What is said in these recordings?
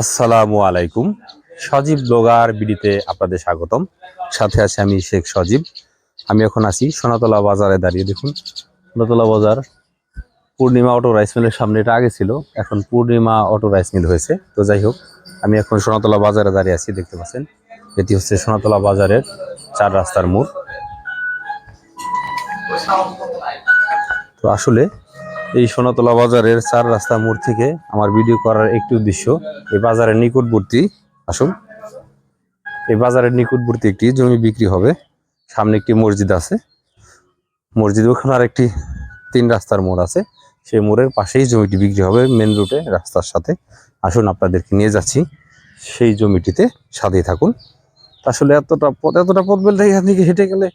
আসসালামু আলাইকুম। সজীব ব্লগার বিডিতে আপনাদের স্বাগতম। সাথে আছে আমি শেখ সজীব। আমি এখন আছি সোনাতলা বাজারে দাঁড়িয়ে। দেখুন, সোনাতলা বাজার। পূর্ণিমা অটো রাইস মিলের সামনে এটা আগে ছিল, এখন পূর্ণিমা অটো রাইস মিল হয়েছে। তো যাই হোক, আমি এখন সোনাতলা বাজারে দাঁড়িয়ে আছি, দেখতে পাচ্ছেন। এটি হচ্ছে সোনাতলা বাজারের চার রাস্তার মোড়। তো আসলে এই সোনাতলা বাজারের চার রাস্তা মোড় থেকে আমার ভিডিও করার একটি উদ্দেশ্য, এই বাজারের নিকটবর্তী, আসুন। এই বাজারের নিকটবর্তী একটি জমি বিক্রি হবে। সামনে একটি মসজিদ আছে। মসজিদ ওখানে আর একটি তিন রাস্তার মোড় আছে। সেই মোড়ের পাশেই জমিটি বিক্রি হবে মেন রুটে রাস্তার সাথে। আসুন, আপনাদেরকে নিয়ে যাচ্ছি। সেই জমিটিতে সাথেই থাকুন। আসলে এতটা পথ এতটা পথ বলতে থেকে হেঁটে গেলে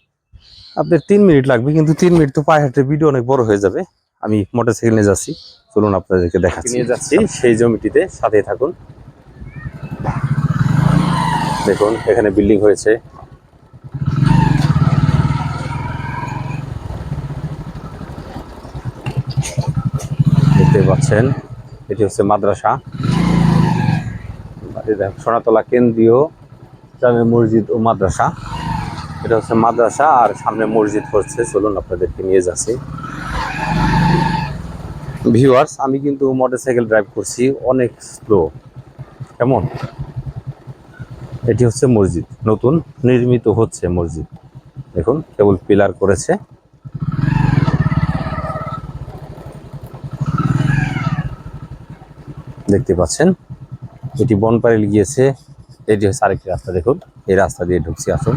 আপনার তিন মিনিট লাগবে, কিন্তু তিন মিনিট তো পায়ে হাঁটে ভিডিও অনেক বড় হয়ে যাবে। আমি মোটরসাইকেল নিয়ে যাচ্ছি। চলুন আপনাদেরকে দেখাচ্ছি। নিয়ে যাচ্ছি, সেই জমিটিতে সাথে থাকুন। দেখুন, এখানে বিল্ডিং হয়েছে। দেখতে পাচ্ছেন, এটি হচ্ছে মাদ্রাসা। সোনাতলা কেন্দ্রীয় জামে মসজিদ ও মাদ্রাসা। এটা হচ্ছে মাদ্রাসা, আর সামনে মসজিদ হচ্ছে। চলুন আপনাদেরকে নিয়ে যাচ্ছি। ভিউয়ার্স আমি কিন্তু মোটরসাইকেল ড্রাইভ করছি অনেক স্লো কেমন? এটি হচ্ছে মসজিদ, নতুন, নির্মিত হচ্ছে মসজিদ। দেখুন, কেবল পিলার করেছে। দেখতে পাচ্ছেন, এটি বনপাড়িল গিয়েছে, এটি হচ্ছে আরেকটি রাস্তা, দেখুন, এই রাস্তা দিয়ে ঢুকছি, আসুন।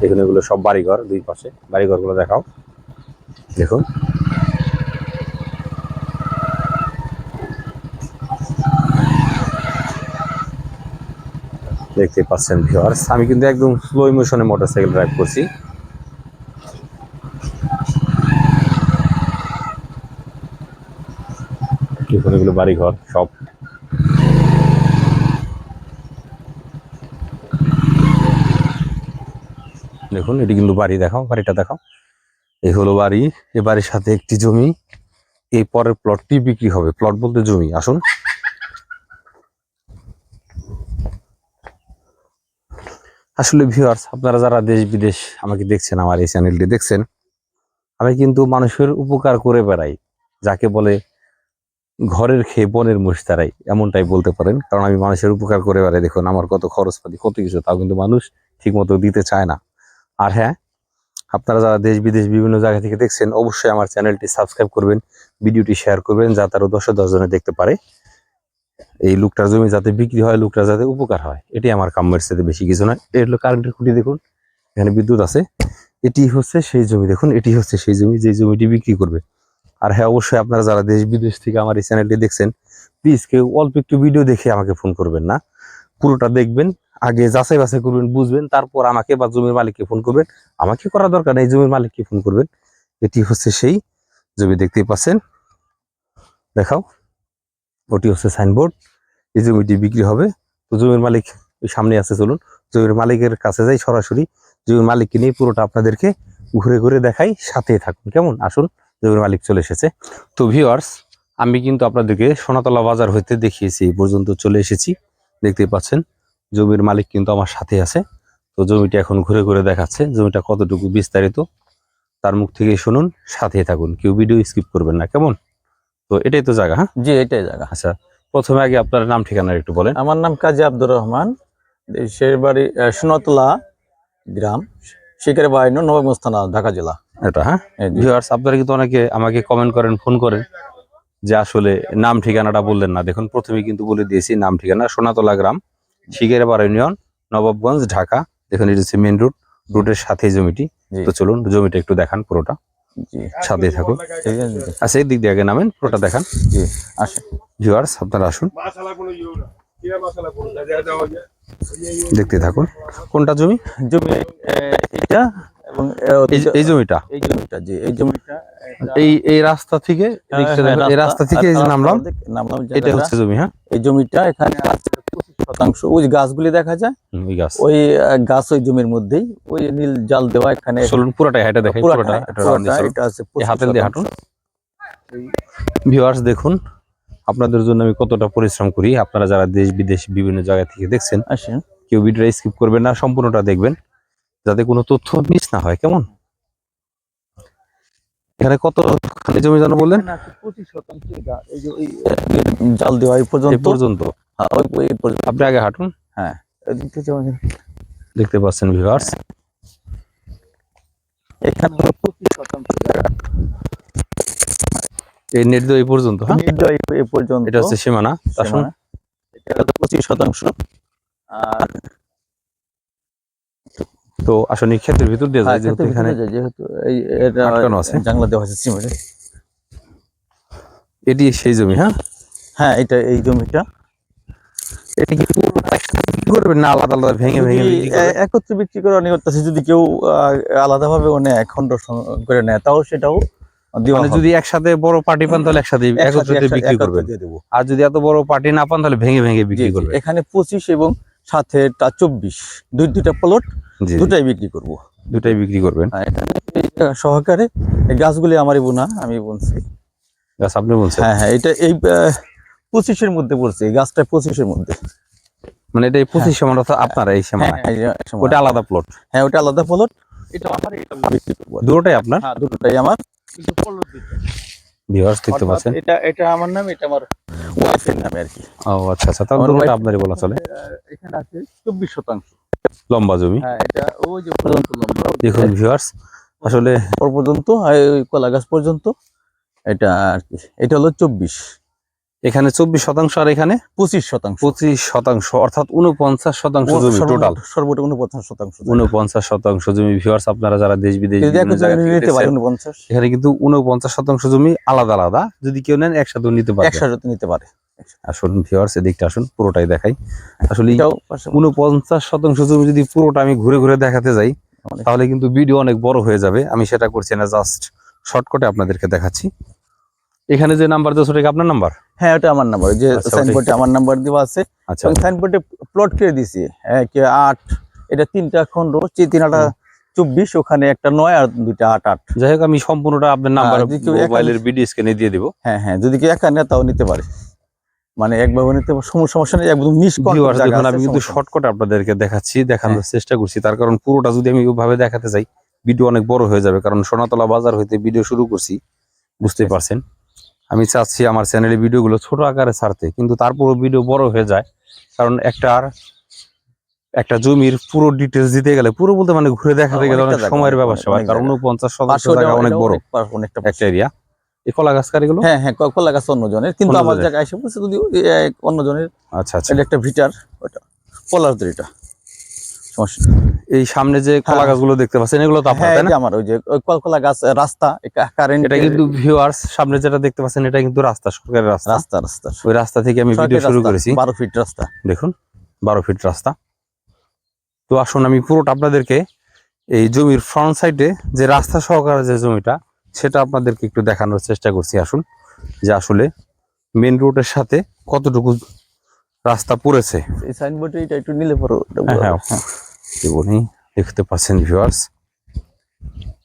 দেখুন, এগুলো সব বাড়িঘর দুই পাশে। বাড়িঘরগুলো দেখাও। দেখুন। দেখতে পাচ্ছেন ভিউয়ার্স আমি কিন্তু একদম স্লো ইমোশনে মোটরসাইকেল ড্রাইভ করছি। এগুলো বাড়িঘর, সব। দেখুন, এটি কিন্তু বাড়ি দেখাও, বাড়িটা দেখাও। এই হলো বাড়ি, এ বাড়ির সাথে একটি জমি। এই পরের প্লটটি বিক্রি হবে প্লট বলতে জমি, আসুন। আসলে ভিউয়ার্স আপনারা যারা দেশ বিদেশ আমাকে দেখছেন, আমার এই চ্যানেলটি দেখছেন, আমি কিন্তু মানুষের উপকার করে বেড়াই, যাকে বলে ঘরের খেয়ে বনের মোষ তারাই এমনটাই বলতে পারেন, কারণ আমি মানুষের উপকার করে বেড়াই। দেখুন, আমার কত খরচপাতি কত কিছু, তাও কিন্তু মানুষ ঠিক মতো দিতে চায় না। আর হ্যাঁ আপনারা যারা দেশ বিদেশ বিভিন্ন জায়গা থেকে দেখছেন, অবশ্যই আমার চ্যানেলটি সাবস্ক্রাইব করবেন, ভিডিওটি শেয়ার করবেন যা আরও দশে দশ জনে দেখতে পারে। এই লোকটার জমি যাতে বিক্রি হয়, লোকটা যাতে উপকার হয় এটি আমার কাম্যের সাথে বেশি কিছু নয়। এর হলো কারেন্টের খুঁটি দেখুন, এখানে বিদ্যুৎ আছে। এটি হচ্ছে সেই জমি, দেখুন, এটি হচ্ছে সেই জমি, যে জমিটি বিক্রি করবে। আর হ্যাঁ অবশ্যই আপনারা যারা দেশ বিদেশ থেকে আমার এই চ্যানেলটি দেখছেন প্লিজ কেউ অল্প একটু ভিডিও দেখে আমাকে ফোন করবেন না। পুরোটা দেখবেন আগে যাচাই বাছাই করবেন, বুঝবেন, তারপর আমাকে বা জমির মালিককে ফোন করবেন। আমাকে করা দরকার নেই, জমির মালিককে ফোন করবেন। এটি হচ্ছে সেই জমি দেখতেই পাচ্ছেন। দেখাও, ওটি হচ্ছে সাইনবোর্ড এই জমিটি বিক্রি হবে। তো জমির মালিক সামনে আছে, চলুন। জমির মালিকের কাছে যাই সরাসরি। জমির মালিককে নিয়ে পুরোটা আপনাদেরকে ঘুরে ঘুরে দেখাই, সাথে থাকুন। কেমন? আসুন, জমির মালিক চলে এসেছে। তো ভিওয়ার্স আমি কিন্তু আপনাদেরকে সোনাতলা বাজার হইতে দেখিয়েছি, এই পর্যন্ত চলে এসেছি। দেখতে পাচ্ছেন। জমির মালিক কিন্তু আমার সাথে আছে। তো জমিটা এখন ঘুরে ঘুরে দেখাচ্ছে জমিটা কতটুকু বিস্তারিত তার মুখ থেকে শুনুন সাথে থাকুন কেউ ভিডিও স্কিপ করবেন না কেমন? তো এটাই তো জায়গা হ্যাঁ? জি এটাই জায়গা। আচ্ছা প্রথমে আগে আপনার নাম ঠিকানা একটু বলেন। আমার নাম কাজী আব্দুর রহমান দেশের বাড়ি সোনাতলা গ্রাম শিকারে বাড়ি নবাবগঞ্জ থানা ঢাকা জেলা। এটা হ্যাঁ? ভিউয়ার্স আপনারা কিন্তু অনেকে আমাকে কমেন্ট করেন ফোন করেন যে আসলে নাম ঠিকানাটা বললেন না। দেখুন প্রথমে কিন্তু বলে দিয়েছি নাম ঠিকানা সোনাতলা গ্রাম। শিগেরপাড়া ইউনিয়ন নবাবগঞ্জ ঢাকা দেখুন এটা হচ্ছে মেন রুট রুটের সাথে জমিটি। তো চলুন জমিটা একটু দেখান পুরোটা। সাথে থাকুন। আচ্ছা এই দিক দিয়ে আগে নামেন পুরোটা দেখান। জি আসে ভিউয়ার্স আপনারা আসুন। দেখতে থাকুন। কোনটা জমি? জমি এটা এবং এই জমিটা? এই জমিটা জি এই জমিটা এই এই রাস্তা থেকে হ্যাঁ, দেখুন, এই রাস্তা থেকে নামলাম নামলাম এটা হচ্ছে জমি হ্যাঁ। এই জমিটা এখানে আছে। শতাংশ। ওই গাছগুলি দেখা যায় ওই গাছ। ওই গাছ ওই জমির মধ্যেই ওই নীল জাল দেওয়া এখানে। চলুন পুরোটাই হাইটা দেখাই পুরোটা এটা দিয়ে আছে হাঁটুন। ভিউয়ার্স দেখুন আপনাদের জন্য আমি কতটা পরিশ্রম করি। আপনারা যারা দেশ বিদেশ বিভিন্ন জায়গা থেকে দেখছেন আসেন। কেউ ভিডিওটা স্কিপ করবেন না সম্পূর্ণটা দেখবেন। যাতে কোনো তথ্য মিস না হয় কেমন? এখানে কত খালি জমি জানো বললেন? পঁচিশ শতাংশ এই যে ওই জাল দেওয়া পর্যন্ত। হ্যাঁ, ওই ওই পর্যন্ত আপনি আগে হাঁটুন। যেমন দেখতে পাচ্ছেন ভিউয়ার্স এখানে পঁচিশ শতাংশ এই নেট দিয়ে এই পর্যন্ত হ্যাঁ? এই পর্যন্ত। এটা হচ্ছে সীমানা আসুন। এটা পঁচিশ শতাংশ। আর তো আসলে এই ক্ষেতের ভিতর দিয়ে যায় হ্যাঁ, যেহেতু এখানে যেহেতু এই এটা আছে। জানলা দেওয়া আছে সিমেন্টের এটি সেই জমি হ্যাঁ? হ্যাঁ এটা এই জমিটা। এটি কি পুরোটা একসাথে বিক্রি করবেন না আলাদা আলাদা ভেঙে ভেঙে যদি বিক্রি করবেন? এ- একত্রে বিক্রি করা যদি কেউ আলাদাভাবে খণ্ড করে নেয় তাও সেটাও মানে যদি একসাথে বড় পার্টি পান তাহলে একসাথে একসাথে- বিক্রি করবেন আর যদি এত বড় পার্টি না পান তাহলে ভেঙে ভেঙে বিক্রি। করবেন এখানে পঁচিশ এবং সাথে তা চব্বিশ দুই দুইটা প্লট দুটাই বিক্রি করব। দুটাই বিক্রি করবেন। এখানে সহকারে এই গাছগুলি আমারই বোনা আমি বলছি গাছ আপনি বলছেন হ্যাঁ হ্যাঁ এটা এই পঁচিশের মধ্যে পড়ছে এই গাছটা পঁচিশের মধ্যে। মানে এটা এই পঁচিশ সমান অর্থাৎ আপনারা এই হ্যাঁ সীমানা। হ্যাঁ, এই যে সমান। ওটা আলাদা প্লট হ্যাঁ ওটা আলাদা প্লট এটা আমার দুটোটাই আপনার? হ্যাঁ দুটোটাই আমার। ভিউয়ার্স দেখতে পাচ্ছেন? এটা এটা আমার নাম এটা আমার ওয়াইফের নামে আর কি। ও আচ্ছা আচ্ছা তাহলে দুটোটা আপনারই বলা চলে। এখানে আছে চব্বিশ শতাংশ। লম্বা জমি। হ্যাঁ এটা ওই যে পর্যন্ত লম্বা। দেখুন ভিউয়ার্স আসলে পর্যন্ত কলা গাছ পর্যন্ত এটা আর কি এটা হলো চব্বিশ। এখানে চব্বিশ শতাংশ আর এখানে পঁচিশ শতাংশ। পঁচিশ শতাংশ অর্থাৎ উনপঞ্চাশ শতাংশ জমি টোটাল সর্বমোট উনপঞ্চাশ শতাংশ উনপঞ্চাশ শতাংশ জমি ভিউয়ার্স আপনারা যারা দেশ বিদেশ পারে এখানে কিন্তু উনপঞ্চাশ শতাংশ জমি আলাদা আলাদা। যদি কেউ নেন একসাথেও নিতে পারবে। একসাথে নিতে পারে। আসুন ভিউয়ার্স এদিকটা আসুন পুরোটাই দেখাই। আসলে এটাও উনপঞ্চাশ শতাংশ জমি যদি পুরোটা আমি ঘুরে ঘুরে দেখাতে যাই তাহলে কিন্তু ভিডিও অনেক বড় হয়ে যাবে। আমি সেটা করছি না জাস্ট শর্টকটে আপনাদেরকে দেখাচ্ছি। এখানে যে নাম্বার দেওয়া সেটা আপনার নাম্বার? হ্যাঁ ওটা আমার নাম্বার। যে আচ্ছা, সাইনবোর্ডে আমার নাম্বার দেওয়া আছে। আচ্ছা। এবং সাইনবোর্ডে প্লট করে দিছি এক আট এটা তিনটা খন্ড যে তিনটা চব্বিশ ওখানে একটা নয় আর দুইটা আট আট। যাই হোক আমি সম্পূর্ণটা আপনার নাম্বার কেউ একা- মোবাইলের ভিডিও স্ক্রিনে দিয়ে দিব। হ্যাঁ হ্যাঁ যদি কেউ একা নেয় তাও নিতে পারে। মানে একভাবে নিতে পারে সমস্যা নেই একদম মিস দেখুন আমি কিন্তু শর্টকাট আপনাদেরকে দেখাচ্ছি দেখানোর হ্যাঁ। চেষ্টা করছি। তার কারণ পুরোটা যদি আমি ওইভাবে দেখাতে যাই ভিডিও অনেক বড় হয়ে যাবে। কারণ সোনাতলা বাজার হইতে ভিডিও শুরু করছি বুঝতেই আচ্ছা। পারছেন? আমি চাচ্ছি আমার চ্যানেলে ভিডিওগুলো ছোট আকারে ছাড়তে কিন্তু তারপরও ভিডিও বড় হয়ে যায়। কারণ একটার একটা জমির পুরো ডিটেলস দিতে গেলে পুরো বলতে মানে ঘুরে দেখাতে গেলে অনেক সময়ের ব্যাপার সবাই। কারণ উনপঞ্চাশ শতাংশ জায়গা অনেক বড় অনেক- অনেকটা একটা এরিয়া এই কলা গাছ কারিগুলো হ্যাঁ হ্যাঁ কলা গাছ অন্যজনের কিন্তু অন্য আমার জনের। জায়গায় এসে বলছে যদি এক অন্যজনের আচ্ছা আচ্ছা। এটা একটা ভিটার ওটা। পলারদের এটা। এই সামনে যে কলা হ্যাঁ। গাছগুলো দেখতে পাচ্ছেন এগুলো তো আপনার হ্যাঁ তাই না? আমার ওই যে ওই কল- গাছ রাস্তা কারেন্ট এটা কিন্তু ভিউয়ার্স সামনে যেটা দেখতে পাচ্ছেন এটা কিন্তু রাস্তা সরকারের রাস্তা। রাস্তা রাস্তা। ওই রাস্তা থেকে আমি ভিডিও শুরু করেছি। বারো ফিট রাস্তা। দেখুন বারো ফিট রাস্তা। তো আসুন আমি পুরোটা আপনাদেরকে এই জমির ফ্রন্ট সাইডে যে রাস্তা সহকারে যে জমিটা সেটা আপনাদেরকে একটু দেখানোর চেষ্টা করছি আসুন। যে আসলে মেন রোডের সাথে কতটুকু রাস্তা পড়েছে। এই সাইনবোর্ডে এটা একটু নিলে পরে হ্যাঁ হ্যাঁ, জীবনী দেখতে পাচ্ছেন ভিউয়ার্স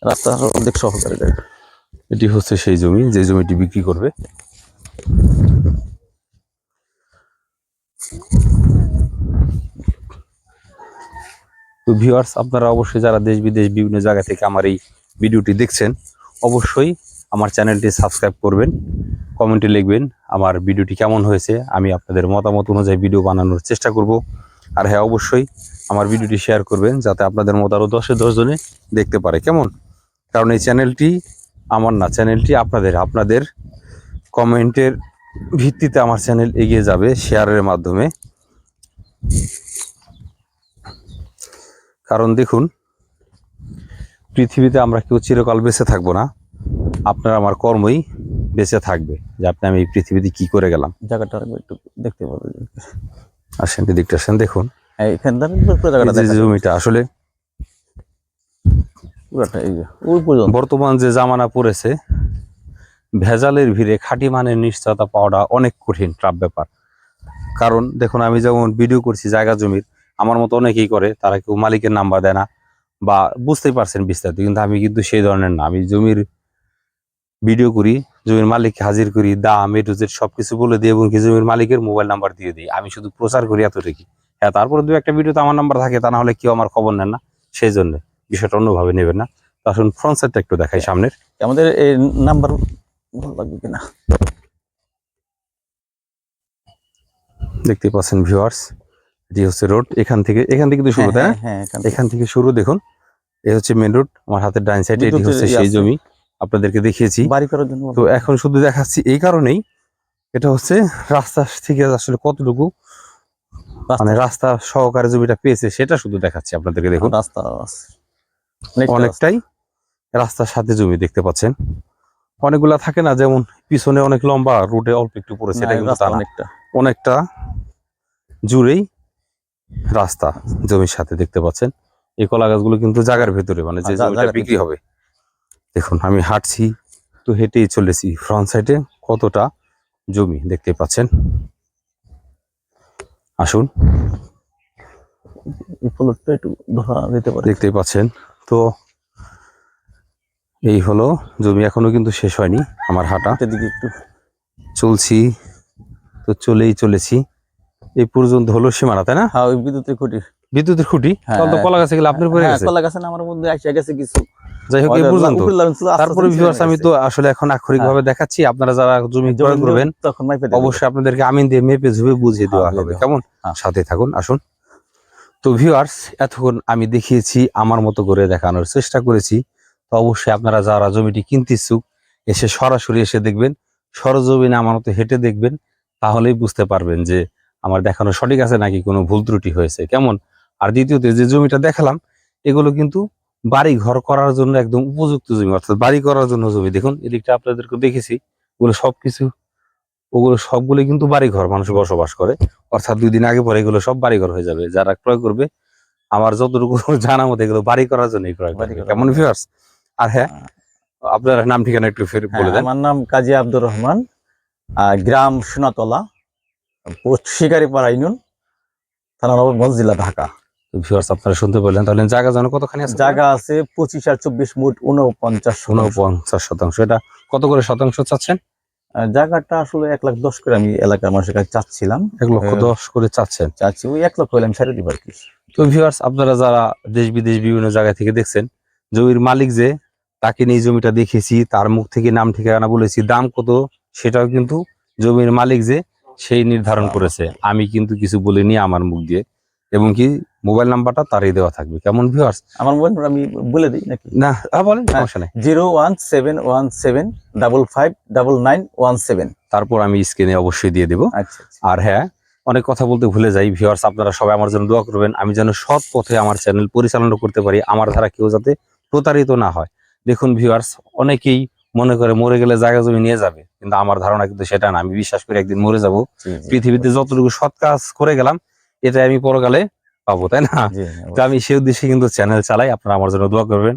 রাস্তা অর্ধেক সহকারে গাড়ি এটি হচ্ছে সেই জমি, যে জমিটি বিক্রি করবে। তো ভিউয়ার্স আপনারা অবশ্যই যারা দেশ বিদেশ বিভিন্ন জায়গা থেকে আমার এই ভিডিওটি দেখছেন, অবশ্যই আমার চ্যানেলটি সাবস্ক্রাইব করবেন, কমেন্টে লিখবেন, আমার ভিডিওটি কেমন হয়েছে, আমি আপনাদের মতামত অনুযায়ী ভিডিও বানানোর চেষ্টা করব। আর হ্যাঁ অবশ্যই আমার ভিডিওটি শেয়ার করবেন যাতে আপনাদের মতো আরও দশে দশ জনে দেখতে পারে। কেমন? কারণ এই চ্যানেলটি আমার না চ্যানেলটি আপনাদের আপনাদের কমেন্টের ভিত্তিতে আমার চ্যানেল এগিয়ে যাবে শেয়ারের মাধ্যমে। কারণ দেখুন, পৃথিবীতে আমরা কেউ চিরকাল বেঁচে থাকব না। আপনার আমার কর্মই বেঁচে থাকবে যে আপনি আমি এই পৃথিবীতে কি করে গেলাম। জায়গাটা একটু দেখতে পাবে আসেন এদিকটা আসেন দেখুন। হ্যাঁ জমিটা আসলে বর্তমান যে জামানা পড়েছে ভেজালের ভিড়ে খাঁটি মানের নিশ্চয়তা পাওয়াটা অনেক কঠিন ট্রাপ ব্যাপার। কারণ দেখুন আমি যেমন ভিডিও করছি জায়গা জমির আমার মতো অনেকেই করে তারা কেউ মালিকের নাম্বার দেয় না বা বুঝতেই পারছেন বিস্তারিত কিন্তু আমি কিন্তু সেই ধরনের না। আমি জমির ভিডিও করি জমির মালিককে হাজির করি দাম এ টু জেড সবকিছু বলে দিই এবং জমির মালিকের মোবাইল নাম্বার দিয়ে দিই। আমি শুধু প্রচার করি এতটুকু হ্যাঁ তারপরে দু একটা ভিডিওতে আমার নাম্বার থাকে তা না হলে কেউ আমার খবর নেন না। সেই জন্য বিষয়টা অন্যভাবে নেবেন না। তো আসুন ফ্রন্ট সাইডটা একটু দেখাই সামনের। আমাদের এই নাম্বার ভালো লাগবে কিনা? দেখতে পাচ্ছেন ভিউয়ার্স এটি হচ্ছে রোড এখান থেকে এখান থেকে তো শুরু তাই না? হ্যাঁ, হ্যাঁ এখান থেকে। শুরু দেখুন। এই হচ্ছে মেন রোড আমার হাতের ডাইন সাইডে এটি হচ্ছে সেই জমি। আপনাদেরকে দেখিয়েছি। বাড়ি করার জন্য তো এখন শুধু দেখাচ্ছি এই কারণেই। এটা হচ্ছে রাস্তা থেকে আসলে কতটুকু মানে রাস্তা সহকারে জমিটা পেয়েছে সেটা শুধু দেখাচ্ছি আপনাদেরকে দেখুন। রাস্তা। অনেকটাই রাস্তার সাথে জমি দেখতে পাচ্ছেন। অনেকগুলা থাকে না যেমন পিছনে অনেক লম্বা রোডে অল্প একটু পড়েছে এটা কিন্তু। অনেকটা। অনেকটা জুড়েই রাস্তা জমির সাথে দেখতে পাচ্ছেন। এই কলা গাছগুলো কিন্তু জায়গার ভেতরে মানে যে হ্যাঁ, জা- জমিটা বিক্রি হবে। দেখুন আমি হাঁটছি তো হেঁটেই চলেছি ফ্রন্ট সাইডে কতটা জমি দেখতে পাচ্ছেন? আসুন। এই একটু ধরা যেতে পারে। দেখতেই পাচ্ছেন। তো এই হলো জমি এখনও কিন্তু শেষ হয়নি আমার হাঁটা। দিকে একটু। চলছি তো চলেই চলেছি। এই পর্যন্ত হলো সীমানা তাই না? হ্যাঁ ওই বিদ্যুতের খুঁটি বিদ্যুতের খুঁটি? হ্যাঁ। তো কলা গাছে গেলে আপনার পরে হ্যাঁ, গেছে। কলা গাছে আমার মধ্যে আসে গেছে কিছু। যাই হোক এই পর্যন্ত। তারপরে ভিউয়ার্স আমি তো আসলে এখন ভাবে দেখাচ্ছি আপনারা যারা জমি। ক্রয় করবেন তখন অবশ্যই আপনাদেরকে আমিন দিয়ে মেপে ঝুপে বুঝিয়ে দেওয়া হ্যাঁ, হবে কেমন? হ্যাঁ। সাথে থাকুন আসুন। তো ভিউয়ার্স এতক্ষণ আমি দেখিয়েছি আমার মতো করে দেখানোর চেষ্টা করেছি। তো অবশ্যই আপনারা যারা জমিটি কিনতে ইচ্ছুক এসে সরাসরি এসে দেখবেন সরজমিনে আমার মতো হেঁটে দেখবেন তাহলেই বুঝতে পারবেন যে আমার দেখানো সঠিক আছে নাকি কোনো ভুল ত্রুটি হয়েছে কেমন? আর দ্বিতীয়তে যে জমিটা দেখালাম এগুলো কিন্তু বাড়ি ঘর করার জন্য একদম উপযুক্ত জমি অর্থাৎ বাড়ি করার জন্য জমি। দেখুন এদিকটা আপনাদেরকে দেখেছি। ওগুলো সবকিছু ওগুলো সবগুলো কিন্তু বাড়ি ঘর মানুষ বসবাস করে। অর্থাৎ দুই দিন আগে পরে এগুলো সব বাড়ি ঘর হয়ে যাবে। যারা ক্রয় করবে আমার যতটুকু জানা মতো এগুলো বাড়ি করার জন্যই ক্রয় করবে। কেমন জন্য। ভিউয়ার্স আর হ্যাঁ আপনার নাম ঠিকানা একটু ফের হ্যাঁ, বলে দেন। আমার নাম কাজী আব্দুর রহমান গ্রাম সোনাতলা শিকারিপাড়া ইউনিয়ন থানা নবাবগঞ্জ জেলা ঢাকা। ভিউয়ার্স আপনারা শুনতে পেলেন। তাহলে জায়গা জানো কতখানি আছে? জায়গা আছে পঁচিশ আর চব্বিশ মুট উনপঞ্চাশ। উনপঞ্চাশ শতাংশ। এটা কত করে শতাংশ চাচ্ছেন? জায়গাটা আসলে এক লাখ দশ করে আমি এলাকার মানুষের কাছে চাচ্ছিলাম। এক লক্ষ। দশ করে চাচ্ছেন। চাচ্ছি ওই এক লক্ষ হলে আমি ছেড়ে দিব আর কি। তো ভিউয়ার্স আপনারা যারা দেশ বিদেশ বিভিন্ন জায়গা থেকে দেখছেন জমির মালিক যে তাকে নিয়ে জমিটা দেখেছি তার মুখ থেকে নাম ঠিকানা বলেছি দাম কত সেটাও কিন্তু জমির মালিক যে সেই নির্ধারণ করেছে। আমি কিন্তু কিছু বলিনি আমার মুখ দিয়ে। এবং কি মোবাইল নাম্বারটা তারই দেওয়া থাকবে। কেমন ভিউয়ার্স আমার মোবাইল নম্বর আমি বলে দিই নাকি? না হ্যাঁ বলেন। সমস্যা নেই। Zero one seven one seven double five double nine one seven. তারপর আমি স্ক্রিনে অবশ্যই দিয়ে দেবো। আচ্ছা আচ্ছা। আর হ্যাঁ অনেক কথা বলতে ভুলে যাই ভিউয়ার্স আপনারা সবাই আমার জন্য দোয়া করবেন। আমি যেন সৎ পথে আমার চ্যানেল পরিচালনা করতে পারি আমার দ্বারা কেউ যাতে প্রতারিত না হয়। দেখুন ভিউয়ার্স অনেকেই মনে করে মরে গেলে জায়গা জমি নিয়ে যাবে কিন্তু আমার ধারণা কিন্তু সেটা না। আমি বিশ্বাস করি একদিন মরে যাব। পৃথিবীতে যতটুকু সৎ কাজ করে গেলাম এটা আমি পরকালে পাবো তাই না? তো আমি সেই উদ্দেশ্যে কিন্তু চ্যানেল চালাই আপনারা আমার জন্য দোয়া করবেন।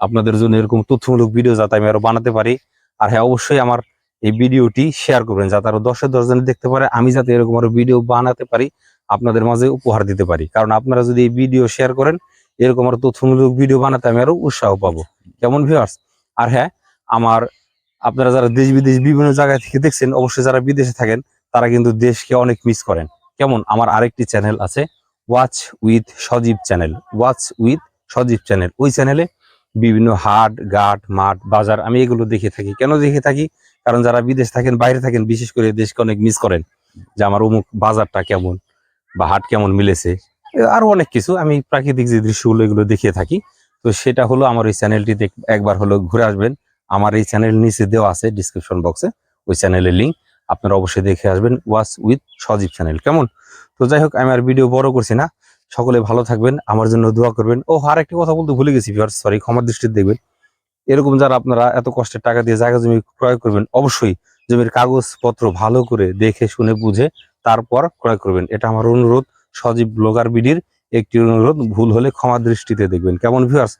আপনাদের জন্য এরকম তথ্যমূলক ভিডিও যাতে আমি আরও বানাতে পারি। আর হ্যাঁ অবশ্যই আমার এই ভিডিওটি শেয়ার করবেন যাতে আরও দশে দশ জন দেখতে পারে আমি যাতে এরকম আরও ভিডিও বানাতে পারি আপনাদের মাঝে উপহার দিতে পারি। কারণ আপনারা যদি এই ভিডিও শেয়ার করেন এরকম আরও তথ্যমূলক ভিডিও বানাতে আমি আরও উৎসাহ পাবো। কেমন ভিউয়ার্স আর হ্যাঁ আমার আপনারা যারা দেশ বিদেশ বিভিন্ন জায়গা থেকে দেখছেন অবশ্যই যারা বিদেশে থাকেন তারা কিন্তু দেশকে অনেক মিস করেন। কেমন? আমার আরেকটি চ্যানেল আছে watch with Sajib channel watch with Sajib channel ওই চ্যানেলে বিভিন্ন হাট, ঘাট, মাঠ, বাজার আমি এগুলো দেখে থাকি। কেন দেখে থাকি? কারণ যারা বিদেশ থাকেন, বাইরে থাকেন, বিশেষ করে দেশকে অনেক মিস করেন যে আমার অমুক বাজারটা কেমন বা হাট কেমন মিলেছে। এ আরও অনেক কিছু। আমি প্রাকৃতিক যে দৃশ্যগুলো এগুলো দেখিয়ে থাকি। তো সেটা হলো আমার ওই চ্যানেলটিতে একবার হলো ঘুরে আসবেন। আমার এই চ্যানেল নিচে দেওয়া আছে ডিসক্রিপশন বক্সে ওই চ্যানেলের লিঙ্ক আপনারা অবশ্যই দেখে আসবেন ওয়াচ উইথ সজীব চ্যানেল কেমন? তো যাই হোক আমি আর ভিডিও বড় করছি না। সকলে ভালো থাকবেন, আমার জন্য দোয়া করবেন। ও আর একটি কথা বলতে ভুলে গেছি সরি ক্ষমার দৃষ্টিতে দেখবেন। এরকম যারা আপনারা এত কষ্টের টাকা দিয়ে জায়গা জমি ক্রয় করবেন, অবশ্যই জমির কাগজপত্র ভালো করে দেখে, শুনে, বুঝে, তারপর ক্রয় করবেন। এটা আমার অনুরোধ, সজীব ব্লগার বিডির। একটি অনুরোধ ভুল হলে ক্ষমা দৃষ্টিতে দেখবেন। কেমন ভিউয়ার্স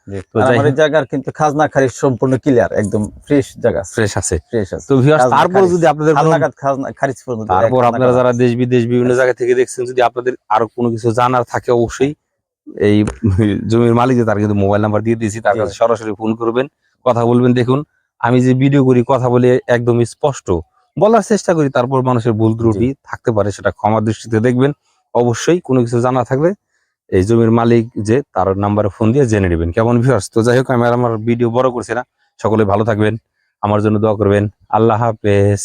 এই জায়গার কিন্তু খাজনা খারিজ সম্পূর্ণ ক্লিয়ার একদম ফ্রেশ জায়গা ফ্রেশ আছে। ফ্রেশ আছে। তো ভিউয়ার্স তারপর যদি আপনাদের খাজনা খারিজ পর্যন্ত তারপর আপনারা যারা দেশ বিদেশ বিভিন্ন জায়গা থেকে দেখছেন যদি আপনাদের আরও কোনো কিছু জানার থাকে অবশ্যই এই জমির মালিক যে তার কিন্তু মোবাইল নাম্বার দিয়ে দিয়েছি তার কাছে সরাসরি ফোন করবেন কথা বলবেন। দেখুন আমি যে ভিডিও করি কথা বলে একদম স্পষ্ট বলার চেষ্টা করি তারপর মানুষের ভুল ত্রুটি থাকতে পারে সেটা ক্ষমা দৃষ্টিতে দেখবেন। অবশ্যই কোনো কিছু জানা থাকলে এই জমির মালিক যে, তার নাম্বারে ফোন দিয়ে জেনে নেবেন। কেমন ভিউয়ার্স তো যাই হোক, আমি আমার ভিডিও বড় করছি না। সকলে ভালো থাকবেন। আমার জন্য দোয়া করবেন। আল্লাহ হাফেজ।